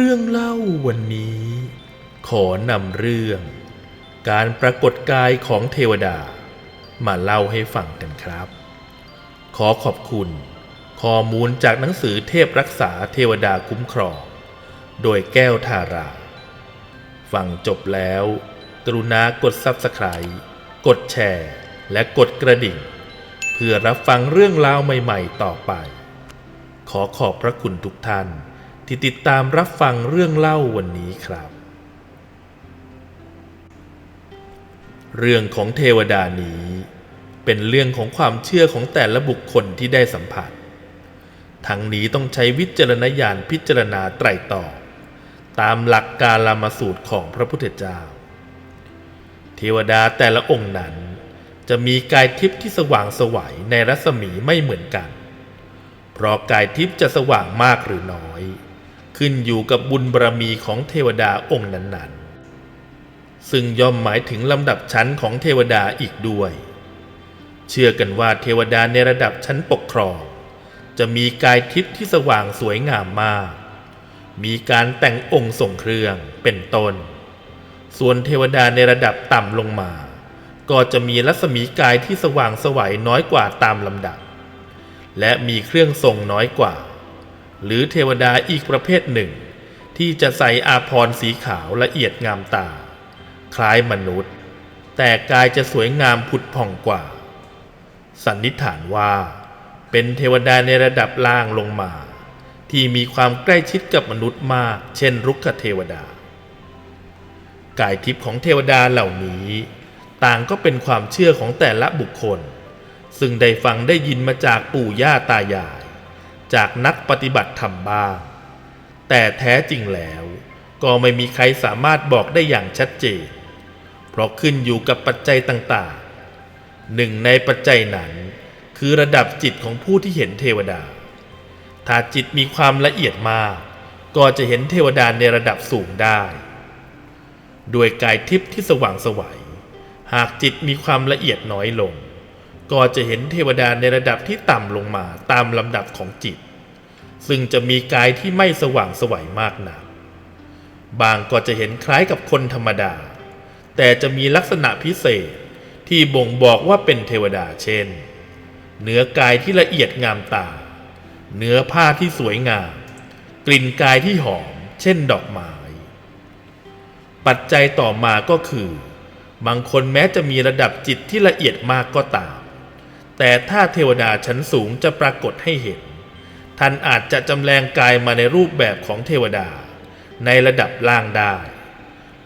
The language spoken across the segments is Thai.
เรื่องเล่าวันนี้ ขอนำเรื่อง การปรากฏกายของเทวดา มาเล่าให้ฟังกันครับ ขอขอบคุณ ข้อมูลจากหนังสือเทพรักษาเทวดาคุ้มครอง โดยแก้วทารา ฟังจบแล้ว กรุณากด Subscribe กดแชร์ และกดกระดิ่ง เพื่อรับฟังเรื่องราวใหม่ ๆ ต่อไป ขอขอบพระคุณทุกท่าน ที่ติดตามรับฟังเรื่องเล่าวันนี้ครับ เรื่องของเทวดานี้ เป็นเรื่องของความเชื่อของแต่ละบุคคลที่ได้สัมผัส ทั้งนี้ต้องใช้วิจารณญาณพิจารณาไตรตรองตามหลักการลามาสูตรของพระพุทธเจ้า เทวดาแต่ละองค์นั้น จะมีกายทิพย์ที่สว่างสวัยในรัศมีไม่เหมือนกัน เพราะกายทิพย์จะสว่างมากหรือน้อย ขึ้นอยู่กับบุญบารมีของเทวดาองค์นั้นๆ ซึ่งย่อมหมายถึงลำดับชั้นของเทวดาอีกด้วย เชื่อกันว่าเทวดาในระดับชั้นปกครอง จะมีกายทิพย์ที่สว่างสวยงามมาก มีการแต่งองค์ทรงเครื่องเป็นต้น ส่วนเทวดาในระดับต่ำลงมา ก็จะมีรัศมีกายที่สว่างสวัยน้อยกว่าตามลำดับ และมีเครื่องทรงน้อยกว่า หรือเทวดาอีกประเภทหนึ่ง ที่จะใส่อาภรสีขาวละเอียดงามตา คล้ายมนุษย์ แต่กายจะสวยงามผุดผ่องกว่า สันนิษฐานว่า เป็นเทวดาในระดับล่างลงมา ที่มีความใกล้ชิดกับมนุษย์มาก เช่นรุกขเทวดา กายทิพย์ของเทวดาเหล่านี้ ต่างก็เป็นความเชื่อของแต่ละบุคคล ซึ่งได้ฟังได้ยินมาจากปู่ย่าตายาย จากนักปฏิบัติธรรมบ้าง แต่แท้จริงแล้วก็ไม่มีใครสามารถบอกได้อย่างชัดเจน เพราะขึ้นอยู่กับปัจจัยต่างๆ หนึ่งในปัจจัยนั้น คือระดับจิตของผู้ที่เห็นเทวดา ถ้าจิตมีความละเอียดมาก ก็จะเห็นเทวดาในระดับสูงได้ ด้วยกายทิพย์ที่สว่างสวัย หากจิตมีความละเอียดน้อยลง ก็จะเห็นเทวดาในระดับที่ต่ำลงมาตามลำดับของจิต ซึ่งจะมีกายที่ไม่สว่างสวัยมากนักบางก็จะเห็นคล้ายกับคนธรรมดา แต่จะมีลักษณะพิเศษที่บ่งบอกว่าเป็นเทวดาเช่น เนื้อกายที่ละเอียดงามตา เนื้อผ้าที่สวยงาม กลิ่นกายที่หอม เช่นดอกไม้ ปัจจัยต่อมาก็คือ บางคนแม้จะมีระดับจิตที่ละเอียดมากก็ตาม แต่ถ้าเทวดาชั้นสูงจะปรากฏให้เห็น ท่านอาจจะจำแรงกายมาในรูปแบบของเทวดา ในระดับล่างได้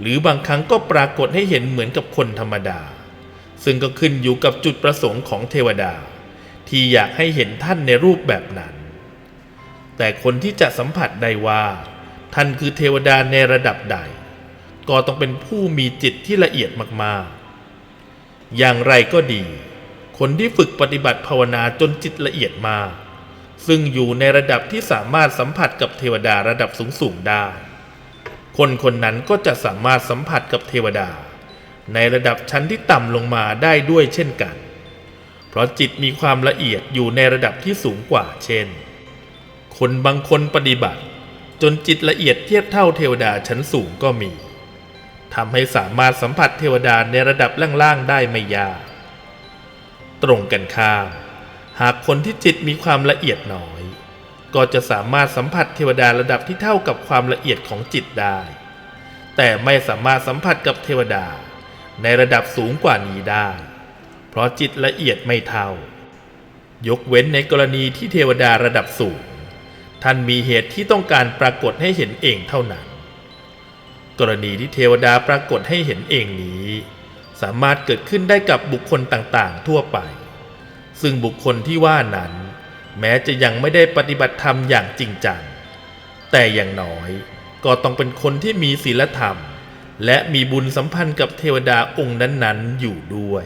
หรือบางครั้งก็ปรากฏให้เห็นเหมือนกับคนธรรมดา ซึ่งก็ขึ้นอยู่กับจุดประสงค์ของเทวดา ที่อยากให้เห็นท่านในรูปแบบนั้น แต่คนที่จะสัมผัสได้ว่า ท่านคือเทวดาในระดับใด ก็ต้องเป็นผู้มีจิตที่ละเอียดมากๆ อย่างไรก็ดี คนที่ฝึกปฏิบัติภาวนาจนจิตละเอียดมา ซึ่งอยู่ในระดับที่สามารถสัมผัสกับเทวดาระดับสูงๆได้ คนคนนั้นก็จะสามารถสัมผัสกับเทวดา ในระดับชั้นที่ต่ำลงมาได้ด้วยเช่นกัน เพราะจิตมีความละเอียดอยู่ในระดับที่สูงกว่าเช่น คนบางคนปฏิบัติ จนจิตละเอียดเทียบเท่าเทวดาชั้นสูงก็มีทำให้สามารถสัมผัสเทวดาในระดับล่างๆได้ไม่ยาก ตรงกันข้าม หากคนที่จิตมีความละเอียดน้อย ก็จะสามารถสัมผัสเทวดาระดับที่เท่ากับความละเอียดของจิตได้ แต่ไม่สามารถสัมผัสกับเทวดาในระดับสูงกว่านี้ได้ เพราะจิตละเอียดไม่เท่า ยกเว้นในกรณีที่เทวดาระดับสูง ท่านมีเหตุที่ต้องการปรากฏให้เห็นเองเท่านั้น กรณีที่เทวดาปรากฏให้เห็นเองนี้ สามารถเกิดขึ้นได้กับบุคคลต่างๆ ทั่วไป ซึ่งบุคคลที่ว่านั้น แม้จะยังไม่ได้ปฏิบัติธรรมอย่างจริงจัง แต่อย่างน้อยก็ต้องเป็นคนที่มีศีลธรรม และมีบุญสัมพันธ์กับเทวดาองค์นั้นๆ อยู่ด้วย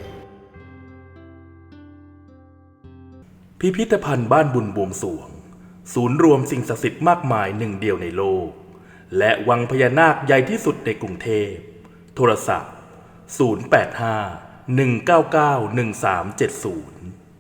พิพิธภัณฑ์บ้านบุญบวงสวง ศูนย์รวมสิ่งศักดิ์สิทธิ์มากมายหนึ่งเดียวในโลก และวังพญานาคใหญ่ที่สุดในกรุงเทพ โทรศัพท์ 085 199 1370